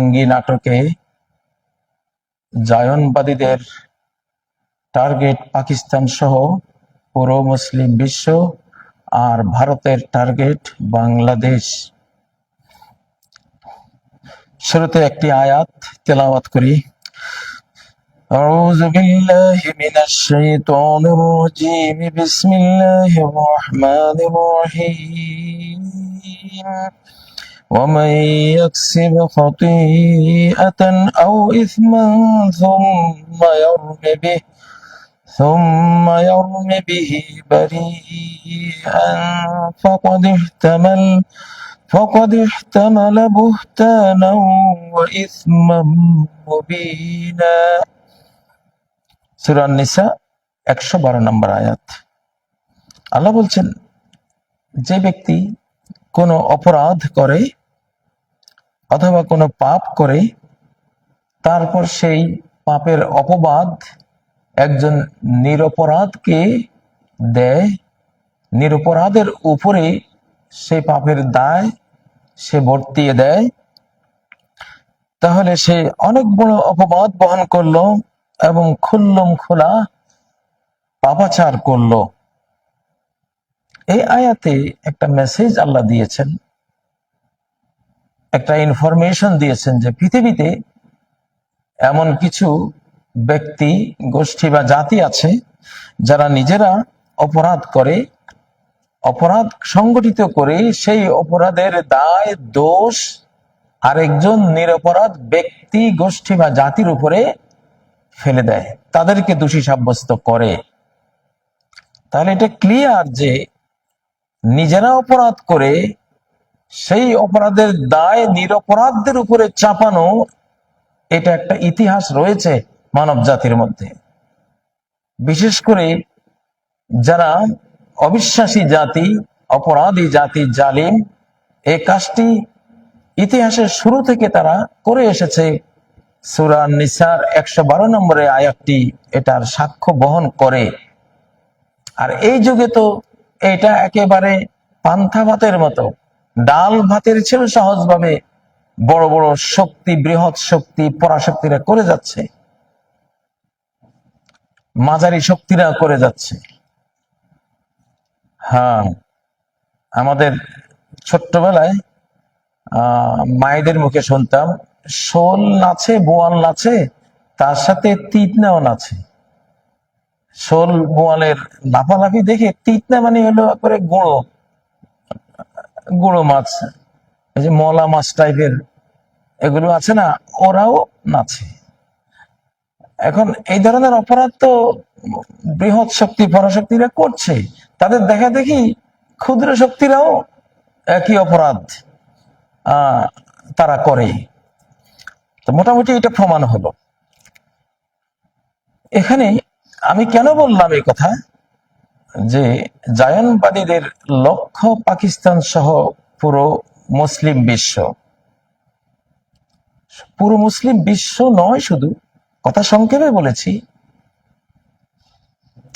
জঙ্গি নাটকে জায়নবাদীদের টার্গেট পাকিস্তান সহ পুরো মুসলিম বিশ্ব আর ভারতের টার্গেট বাংলাদেশ শুরুতে একটি আয়াত তেলাওয়াত করি أعوذ بالله من الشيطان الرجيم بسم الله الرحمن الرحيم ومن يكسب خطيئة أو إثما ثم يرم به ثم يرم به بريئا فقد احتمل فقد احتمل بهتانا وإثما مبينا সুরান নিসা একশো বারো নম্বর আয়াত আল্লাহ বলছেন যে ব্যক্তি কোনো অপরাধ করে অথবা কোনো পাপ করে, তারপর সেই পাপের অপবাদ একজন নিরপরাধকে দেয়। নিরপরাধের উপরে সেই পাপের দায় সে বর্তিয়ে দেয়। তাহলে সে অনেক বড় অপবাদ বহন করল এবং খুল্লম খোলা পাপাচার করল। এই আয়াতে একটা মেসেজ আল্লাহ দিয়েছেন। একটা ইনফরমেশন দিয়েছেন যে পৃথিবীতে এমন কিছু ব্যক্তি, গোষ্ঠী বা জাতি আছে যারা নিজেরা অপরাধ করে, অপরাধ সংগঠিত করে সেই অপরাধের দায়, দোষ আরেকজন নিরপরাধ ব্যক্তি, গোষ্ঠী বা জাতির উপরে ফেলে দেয়। তাদেরকে দোষী সাব্যস্ত করে। তাহলে এটা ক্লিয়ার যে নিজেরা অপরাধ করে সেই অপরাধের দায় নিরপরাধদের উপরে চাপানো, এটা একটা ইতিহাস রয়েছে মানব জাতির মধ্যে। বিশেষ করে যারা অবিশ্বাসী জাতি, অপরাধী জাতি, জালিম এই কাজটি ইতিহাসের শুরু থেকে তারা করে এসেছে। সুরা নিসার একশো বারো নম্বরে আয়াতটি এটার সাক্ষ্য বহন করে। আর এই যুগে তো এটা একেবারে পান্থাভাতের মতো। ডাল ভাতের ছিল সহজভাবে বড় বড় শক্তি, বৃহৎ শক্তি, পরাশক্তিরা করে যাচ্ছে। মাঝারি শক্তিরা করে যাচ্ছে। হ্যাঁ আমাদের ছোট্টবেলায় আহ মায়েদের মুখে শুনতাম, শোল নাচে, বোয়াল নাচে, তার সাথে তিতনাও নাচে। শোল, বোয়ালের লাফালাফি দেখে তিতনা মানে হলো করে গুঁড়ো। গুঁড়ো মাছ, এই যে মলা মাছ টাইপের, এগুলো আছে না, ওরাও নাচে। এখন এই ধরনের অপরাধ তো বৃহৎ শক্তি, পরাশক্তিরা করছে। তাদের দেখা দেখি ক্ষুদ্র শক্তিরাও একই অপরাধ তারা করে। তো মোটামুটি এটা প্রমাণ হলো। এখানে আমি কেন বললাম এই কথা? যে জায়নবাদীদের লক্ষ্য পাকিস্তান সহ পুরো মুসলিম বিশ্ব। পুরো মুসলিম বিশ্ব নয় শুধু, কথা সংক্ষেপে বলেছি।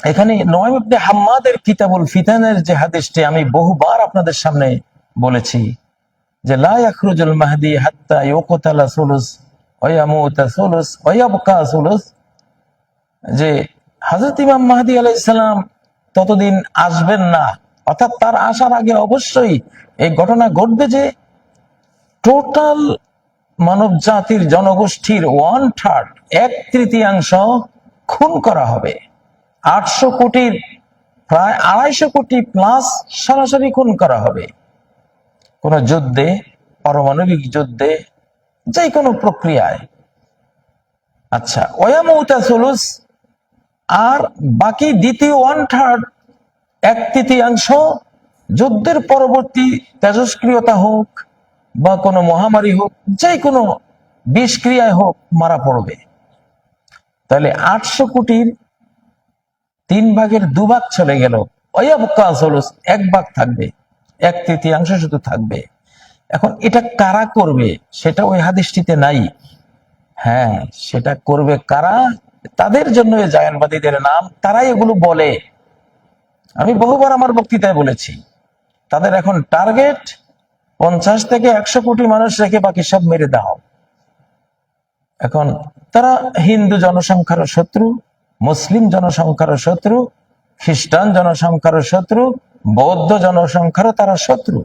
এখানে নয় হাম্মাদের কিতাবুল ফিতানের যে হাদিসটি আমি বহুবার আপনাদের সামনে বলেছি যে, লা ইয়াখরুজুল মাহদি হাত্তা ইউকতালা সুলুস ওয়ায়ামুতা সুলুস ওয়ায়াবকা সুলুস। যে হযরত ইমাম মাহদি আলাইহিস সালাম ততদিন আসবেন না। অর্থাৎ তার আসার আগে অবশ্যই এই ঘটনা ঘটবে যে টোটাল মানব জাতির জনগোষ্ঠীর ওয়ান থার্ড এক তৃতীয়াংশ খুন করা হবে। আটশো কোটির, প্রায় আড়াইশো কোটি প্লাস সরাসরি খুন করা হবে। কোন যুদ্ধে, পারমাণবিক যুদ্ধে যে কোনো প্রক্রিয়ায়। আচ্ছা ওয়ামৌতা সুলুস আর বাকি দ্বিতীয় ওয়ান থার্ড এক তৃতীয়াংশ যুদ্ধের পরবর্তী তেজস্ক্রিয়তা হোক বা কোনো মহামারী হোক যে কোনো বিষক্রিয়ায় হোক মারা পড়বে। তাহলে আটশো কোটির তিন ভাগের দুভাগ চলে গেল। এক ভাগ থাকবে, এক তৃতীয়াংশ শুধু থাকবে। এখন এটা কারা করবে সেটা ওই হাদিসটিতে নাই। হ্যাঁ সেটা করবে কারা? তাদের জন্য জায়নবাদীদের নাম, তারাই এগুলো বলে। আমি বহুবার আমার বক্তৃতায় বলেছি, তাদের এখন টার্গেট পঞ্চাশ থেকে একশো কোটি মানুষ রেখে বাকি সব মেরে দাও এখন তারা হিন্দু জনসংখ্যার শত্রু, মুসলিম জনসংখ্যার শত্রু, খ্রিস্টান জনসংখ্যার শত্রু, বৌদ্ধ জনসংখ্যারও তারা শত্রু।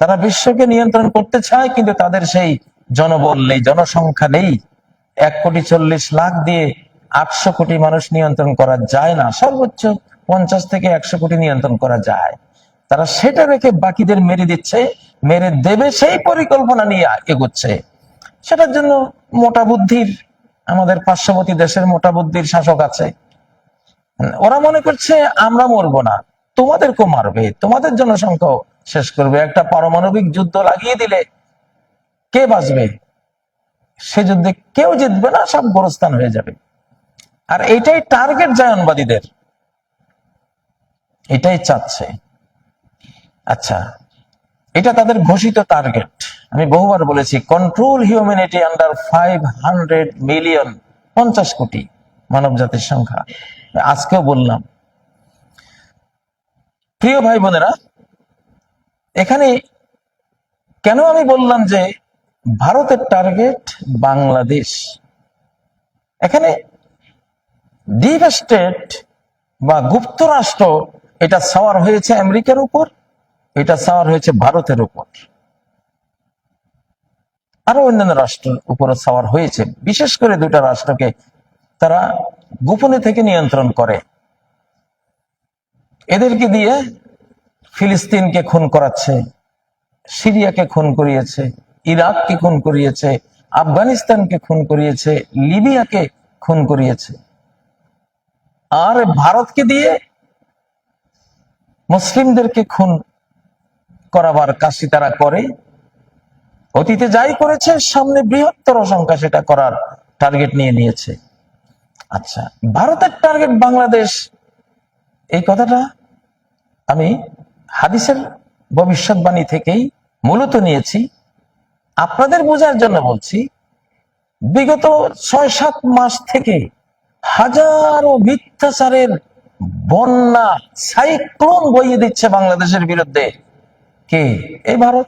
তারা বিশ্বকে নিয়ন্ত্রণ করতে চায়, কিন্তু তাদের সেই জনবল নেই, জনসংখ্যা নেই। এক কোটি চল্লিশ লাখ দিয়ে আটশো কোটি মানুষ নিয়ন্ত্রণ করা যায় না, সর্বোচ্চ পঞ্চাশ থেকে একশো কোটি নিয়ন্ত্রণ করা যায়। তারা সেটা রেখে বাকিদের মেরে দিচ্ছে, মেরে দেবে সেই পরিকল্পনা নিয়ে এগোচ্ছে। সেটার জন্য মোটা বুদ্ধির, আমাদের পার্শ্ববর্তী দেশের মোটা বুদ্ধির শাসক আছে। ওরা মনে করছে, আমরা মরবো না। তোমাদেরকেও মারবে। তোমাদের জনসংখ্যাও শেষ করবে। একটা পারমাণবিক যুদ্ধ লাগিয়ে দিলে কে বাঁচবে? সে যুদ্ধে কেউ জিতবে না, সব গোরস্থান হয়ে যাবে। আর এটাই টার্গেট জায়নবাদীদের এটাই চাচ্ছে। আচ্ছা এটা তাদের ঘোষিত টার্গেট আমি বহুবার বলেছি control humanity under five hundred million পঞ্চাশ কোটি মানব জাতির সংখ্যা। আজকেও বললাম। প্রিয় ভাই বোনেরা, এখানে কেন আমি বললাম যে ভারতের টার্গেট বাংলাদেশ? এখানে ডিপ স্টেট বা গুপ্তরাষ্ট্র, এটা সাওয়ার হয়েছে আমেরিকার উপর, এটা সাওয়ার হয়েছে ভারতের উপর। আরও অন্যান্য রাষ্ট্রের উপরও সাওয়ার হয়েছে। বিশেষ করে দুটা রাষ্ট্রকে তারা গোপনে থেকে নিয়ন্ত্রণ করে। এদেরকে দিয়ে ফিলিস্তিনকে খুন করাচ্ছে, সিরিয়াকে খুন করিয়েছে, ইরাককে খুন করিয়েছে, আফগানিস্তানকে খুন করিয়েছে, লিবিয়াকে খুন করিয়েছে। আর ভারতকে দিয়ে মুসলিমদেরকে খুন করাবার কাজটি তারা করে। অতীতে যাই করেছে, সামনে বৃহত্তর সংখ্যা সেটা করার টার্গেট নিয়ে নিয়েছে। আচ্ছা ভারতের টার্গেট বাংলাদেশ, এই কথাটা আমি হাদিসের ভবিষ্যৎবাণী থেকেই মূলত নিয়েছি। আপনাদের বোঝার জন্য বলছি, বিগত ছয় সাত মাস থেকে হাজারো মিথ্যাচারের বন্যা, সাইক্লোন বইয়ে দিচ্ছে বাংলাদেশের বিরুদ্ধে। কে? এই ভারত।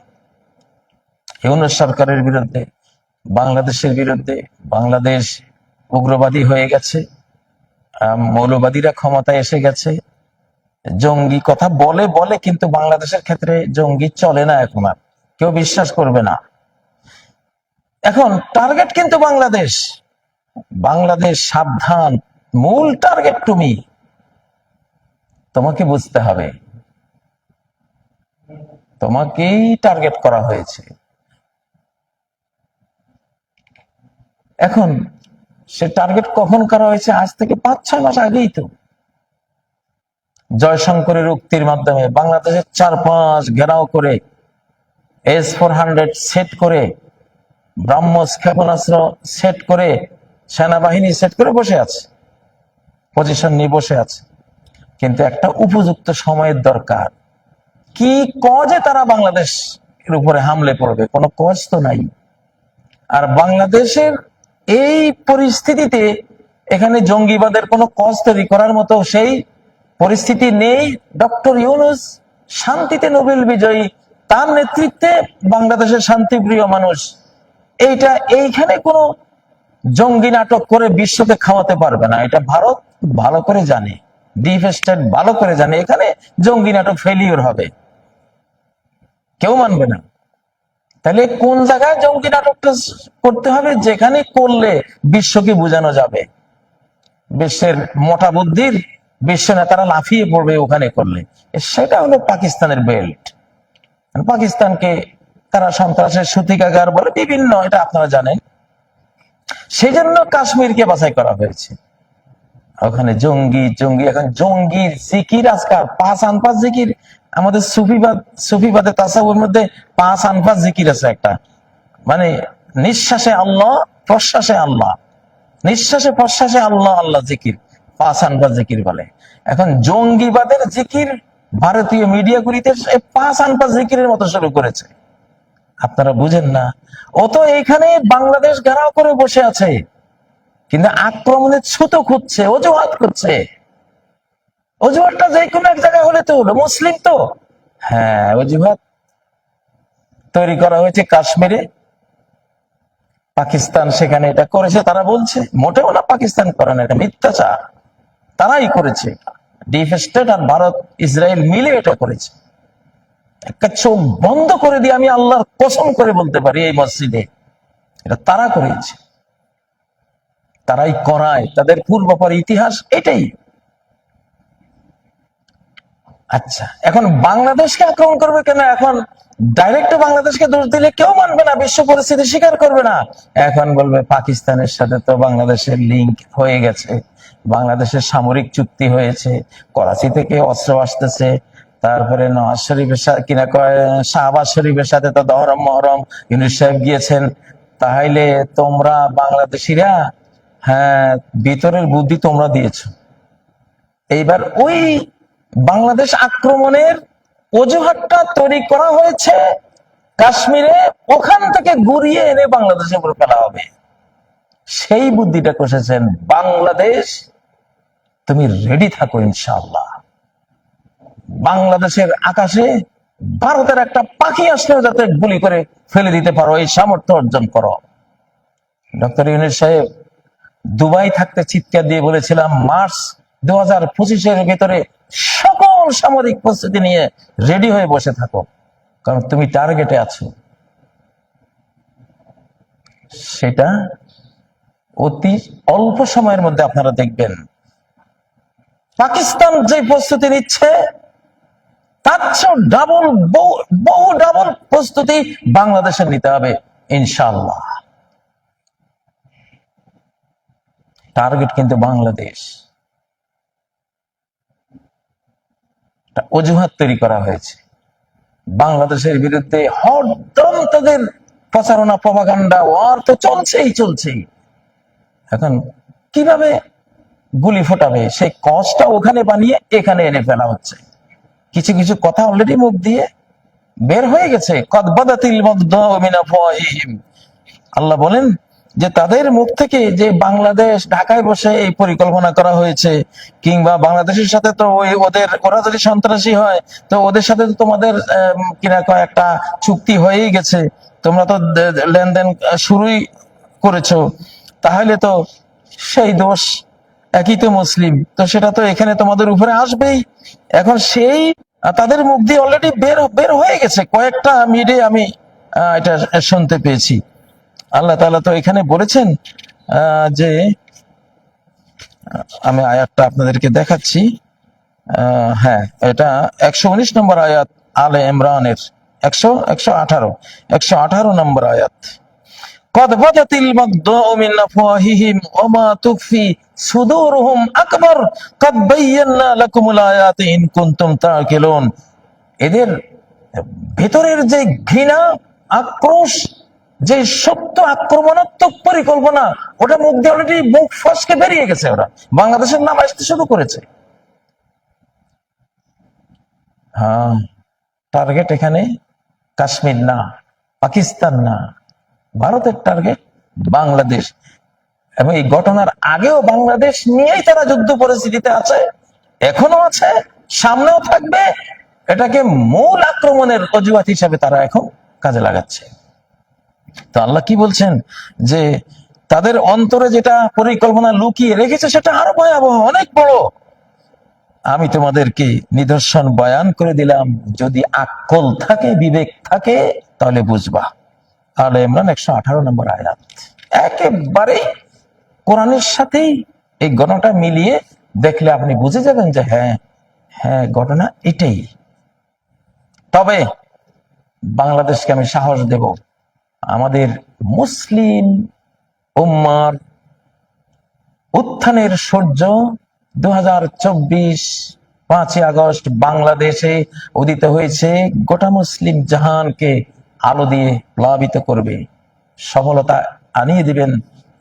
ইউনুস সরকারের বিরুদ্ধে, বাংলাদেশের বিরুদ্ধে বাংলাদেশ উগ্রবাদী হয়ে গেছে মৌলবাদীরা ক্ষমতায় এসে গেছে। জঙ্গি কথা বলে বলে, কিন্তু বাংলাদেশের ক্ষেত্রে জঙ্গি চলে না এখন আর। কেউ বিশ্বাস করবে না। এখন টার্গেট কিন্তু বাংলাদেশ। বাংলাদেশ সাবধান, মূল টার্গেট তুমি। তোমাকে বুঝতে হবে। তোমাকেই টার্গেট করা হয়েছে। এখন সে টার্গেট কখন করা হয়েছে? আজ থেকে পাঁচ ছয় মাস আগেই তো। জয়শঙ্করের উক্তির মাধ্যমে বাংলাদেশের চার পাঁচ ঘেরাও করে এস ফোর হান্ড্রেড সেট করে ব্রাহ্মস ক্ষেপণাস্ত্র সেট করে সেনাবাহিনী সেট করে বসে আছে। পজিশন নিয়ে বসে আছে। কিন্তু একটা উপযুক্ত সময়ের দরকার। কি কজে তারা বাংলাদেশ এর উপরে হামলে পড়বে? কোনো কজ তো নাই। আর বাংলাদেশের এই পরিস্থিতিতে এখানে জঙ্গিবাদের কোনো কজ তৈরি করার মতো সেই পরিস্থিতি নেই। ডক্টর ইউনুস শান্তিতে নোবেল বিজয়ী। তার নেতৃত্বে বাংলাদেশের শান্তিপ্রিয় মানুষ। এইটা এইখানে কোনো জঙ্গি নাটক করে বিশ্বকে খাওয়াতে পারবে না। এটা ভারত ভালো করে জানে। ডিপ স্টেট ভালো করে জানে। এখানে জঙ্গি নাটক ফেলিওর হবে। কেউ মানবে না। তাহলে কোন জায়গায় জঙ্গি নাটকটা করতে হবে? যেখানে করলে বিশ্বকে বোঝানো যাবে। বিশ্বের মোটা বুদ্ধির বিশ্ব নেতারা লাফিয়ে পড়বে ওখানে করলে। সেটা হলো পাকিস্তানের বেল্ট পাকিস্তানকে তারা সন্ত্রাসের সূতিকাগার বলে বিভিন্ন, এটা আপনারা জানেন। সেই জন্য কাশ্মীরকে বাছাই করা হয়েছে। ওখানে জঙ্গি জঙ্গি, এখন জঙ্গি, জিকির আজকাল, পাঁচ আনপাস জিকির। আমাদের সুফিবাদ, সুফিবাদের তাসাউর মধ্যে পাঁচ আনপাস জিকির আছে একটা। মানে নিঃশ্বাসে আল্লাহ, প্রশ্বাসে আল্লাহ। নিঃশ্বাসে, প্রশ্বাসে আল্লাহ আল্লাহ জিকির। পাঁচ আনপাস জিকির বলে। এখন জঙ্গিবাদের জিকির ভারতীয় মিডিয়াগুলিতে সে পাঁচ আনপাস জিকিরের মতো শুরু করেছে। আপনারা বুঝেন না। ও তো এইখানে বাংলাদেশ ঘেরাও করে বসে আছে। কিন্তু আক্রমণের ছুতো খুঁজছে, অজুহাত করছে। অজুহাতটা যে কোনো এক জায়গায় হলে তো হলো, মুসলিম তো। হ্যাঁ অজুহাত তৈরি করা হয়েছে কাশ্মীরে। পাকিস্তান সেখানে এটা করেছে, তারা বলছে। মোটেও না পাকিস্তান করে না, এটা মিথ্যাচার। তারাই করেছে। ডিপ স্টেট আর ভারত, ইসরায়েল মিলে এটা করেছে। একটা চোখ বন্ধ করে দিয়ে আমি আল্লাহর কসম করে বলতে পারি, এই মসজিদে। এটা তারা করেছে। তারাই করায়। তাদের পূর্বপর ইতিহাস এটাই। আচ্ছা এখন বাংলাদেশকে আক্রমণ করবে কেন? এখন ডাইরেক্ট বাংলাদেশকে দোষ দিলে কেউ মানবে না, বিশ্ব পরিস্থিতি স্বীকার করবে না। এখন বলবে পাকিস্তানের সাথে তো বাংলাদেশের লিঙ্ক হয়ে গেছে। বাংলাদেশের সামরিক চুক্তি হয়েছে। করাচি থেকে অস্ত্র আসতেছে। তারপরে নওয়াজ শরীফের সাথে কিনা কয়, শাহবাজ শরীফের সাথে তো দহরম মহরম, ইউনুস সাহেব গিয়েছেন। তাহলে তোমরা বাংলাদেশিরা হ্যাঁ ভিতরের বুদ্ধি তোমরা দিয়েছ। এইবার ওই বাংলাদেশ আক্রমণের অজুহাতটা তৈরি করা হয়েছে কাশ্মীরে, ওখান থেকে ঘুরিয়ে এনে বাংলাদেশে উপর ফেলা হবে। সেই বুদ্ধিটা কষেছেন বাংলাদেশ। তুমি রেডি থাকো ইনশাআল্লাহ। বাংলাদেশের আকাশে ভারতের একটা পাখি আসলেও যাতে গুলি করে ফেলে দিতে পারো, এই সামর্থ্য অর্জন করো। ডক্টর ইউনিট সাহেব দুবাই থাকতে চিৎকার দিয়ে বলেছিলাম, মার্চ দু হাজার পঁচিশের ভিতরে সকল সামরিক প্রস্তুতি নিয়ে রেডি হয়ে বসে থাকো, কারণ তুমি টার্গেটে আছো। সেটা অতি অল্প সময়ের মধ্যে আপনারা দেখবেন। পাকিস্তান যে প্রস্তুতি নিচ্ছে ডাবল বহু ডাবল প্রস্তুতি বাংলাদেশের নিতে হবে ইনশাল্লাহ টার্গেট কিন্তু বাংলাদেশ। অজুহাত তৈরি করা হয়েছে। বাংলাদেশের বিরুদ্ধে হরদম তাদের প্রচারণা প্রভাকাণ্ডা ওয়ার তো চলছেই চলছেই। এখন কীভাবে গুলি ফোটাবে? সেই কজটা ওখানে বানিয়ে এখানে এনে ফেলা হচ্ছে। কিছু কিছু কথা অলরেডি মুখ দিয়ে বের হয়ে গেছে। আল্লাহ বলেন যে, তাদের মুখ থেকে যে বাংলাদেশ ঢাকায় বসে এই পরিকল্পনা করা হয়েছে, কিংবা বাংলাদেশের সাথে তো ওই ওদের, ওরা যদি সন্ত্রাসী হয়, তো ওদের সাথে তো তোমাদের কিনা কয় একটা চুক্তি হয়েই গেছে। তোমরা তো লেনদেন শুরুই করেছ। তাহলে তো সেই দোষ একই তো মুসলিম তো সেটা তো এখানে তোমাদের উপরে আসবেই এখন সেই আহ, তাদের মুখ দিয়ে অলরেডি বের বের হয়ে গেছে কয়েকটা মিডিয়া আমি আহ, এটা শুনতে পেয়েছি আল্লাহ তাআলা তো এখানে বলেছেন আহ, যে আহ, আমি আয়াতটা আপনাদেরকে দেখাচ্ছি আহ, হ্যাঁ এটা একশো উনিশ নম্বর আয়াত আলে ইমরানের একশো একশো আঠারো একশো আঠারো নম্বর আয়াত قد بدت البغضاء من أفواههم وما تخفي সুদুরুহুম আকবর কাব্বাইয়াল্লা লাকুমুল আয়াতি ইন কুনতুম তাকিলুন এদের ভেতরের যে ঘৃণা, আক্রোশ, যে সত্য আক্রমণাত্মক পরিকল্পনা, ওটা মুখ দিয়ে অলরেডি মুখ ফসকে বেরিয়ে গেছে ওরা। বাংলাদেশের নাম আসতে শুরু করেছে। হ্যাঁ টার্গেট এখানে কাশ্মীর না, পাকিস্তান না। ভারতের টার্গেট বাংলাদেশ। এবং এই ঘটনার আগেও বাংলাদেশ নিয়েই তারা যুদ্ধ পরিস্থিতিতে আছে, এখনও আছে, সামনেও থাকবে। এটাকে মূল আক্রমণের অজুহাত হিসাবে তারা এখন কাজে লাগাচ্ছে। তো আল্লাহ কি বলছেন? যে তাদের অন্তরে যেটা পরিকল্পনা লুকিয়ে রেখেছে, সেটা আরও ভয়াবহ, অনেক বড়। আমি তোমাদেরকে নিদর্শন বয়ান করে দিলাম, যদি আকল থাকে, বিবেক থাকে, তাহলে বুঝবা। তাহলে ইমরান একশো আঠারো নম্বর আয়াত। একেবারে কোরআনের সাথেই এই ঘটনাটা মিলিয়ে দেখলে আপনি বুঝে যাবেন যে হ্যাঁ হ্যাঁ ঘটনা এটাই। তবে বাংলাদেশকে আমি সাহস দেব। আমাদের মুসলিম উম্মার উত্থানের সূর্য দু হাজার চব্বিশ পাঁচই আগস্ট বাংলাদেশে উদিত হয়েছে। গোটা মুসলিম জাহানকে আলো দিয়ে প্লাবিত করবে। সফলতা আনিয়ে দিবেন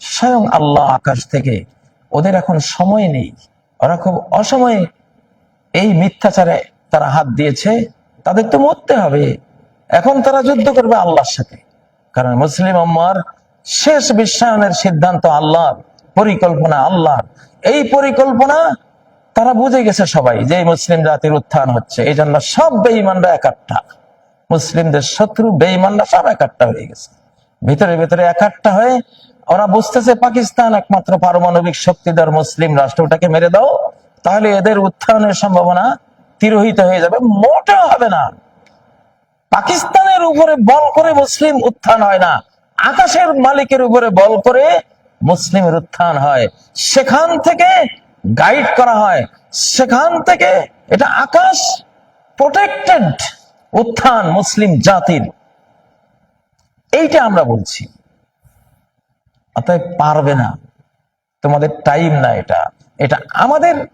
স্বয়ং আল্লাহ আকাশ থেকে। ওদের এখন সময় নেই। ওরা খুব অসময়ে এই মিথ্যাচারে তারা হাত দিয়েছে। তাদের তো মরতে হবে। এখন তারা যুদ্ধ করবে আল্লাহর সাথে। কারণ মুসলিম আম্মার শেষ বিশ্বায়নের সিদ্ধান্ত আল্লাহর, পরিকল্পনা আল্লাহর। এই পরিকল্পনা তারা বুঝে গেছে সবাই যে মুসলিম জাতির উত্থান হচ্ছে। এই জন্য সব বেঈমানরা একাট্টা। মুসলিমদের শত্রু বেঈমানরা সব একাট্টা হয়ে গেছে। ভিতরে ভিতরে একাট্টা হয়ে ওরা বুঝতেছে পাকিস্তান একমাত্র পারমাণবিক শক্তিধর মুসলিম রাষ্ট্র, ওটাকে মেরে দাও, তাহলে এদের উত্থানের সম্ভাবনা তিরোহিত হয়ে যাবে মোটেও হবে না। পাকিস্তানের উপরে বল করে মুসলিম উত্থান হয় না, আকাশের মালিকের উপরে বল করে মুসলিমের উত্থান হয়। সেখান থেকে গাইড করা হয়, সেখান থেকে এটা আকাশ প্রোটেক্টেড উত্থান মুসলিম জাতির। এইটা আমরা বলছি। অতএব পারবে না। তোমাদের টাইম না এটা। এটা আমাদের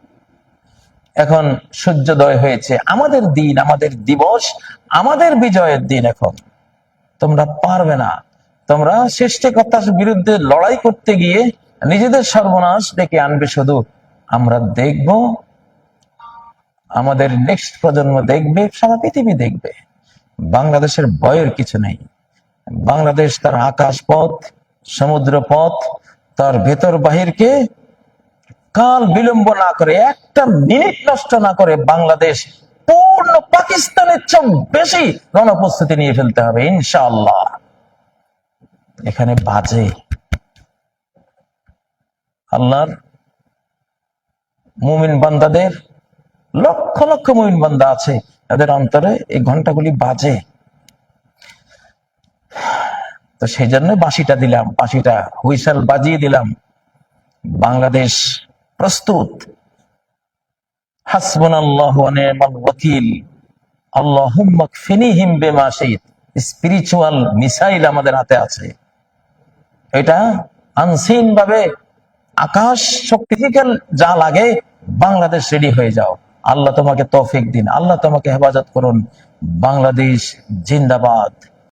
এখন সূর্যোদয় হয়েছে। আমাদের দিন, আমাদের দিবস, আমাদের বিজয়ের দিন এখন। তোমরা পারবে না। তোমরা সৃষ্টিকর্তার বিরুদ্ধে লড়াই করতে গিয়ে নিজেদের সর্বনাশ ডেকে আনবে শুধু। আমরা দেখব। আমাদের নেক্সট প্রজন্ম দেখবে, সারা পৃথিবী দেখবে। বাংলাদেশের ভয়ের কিছু নেই। বাংলাদেশ তার আকাশ পথ সমুদ্র পথ তার ভেতর বাহিরকে কাল বিলম্ব না করে, একটা মিনিট নষ্ট না করে বাংলাদেশ পূর্ণ পাকিস্তানের চেয়ে বেশি রণপ্রস্তুতি নিয়ে ফেলতে হবে, ইনশাআল্লাহ। এখানে বাজে। আল্লাহর মুমিন বান্দাদের লক্ষ লক্ষ মুমিন বান্দা আছে, তাদের অন্তরে এই ঘন্টাগুলি বাজে। তো সেই জন্য বাঁশিটা দিলাম, বাঁশিটা হুইসাল বাজিয়ে দিলাম। বাংলাদেশ প্রস্তুত। এটা ভাবে আকাশ যা লাগে, বাংলাদেশ রেডি হয়ে যাও। আল্লাহ তোমাকে তৌফিক দিন। আল্লাহ তোমাকে হেফাজত করুন। বাংলাদেশ জিন্দাবাদ।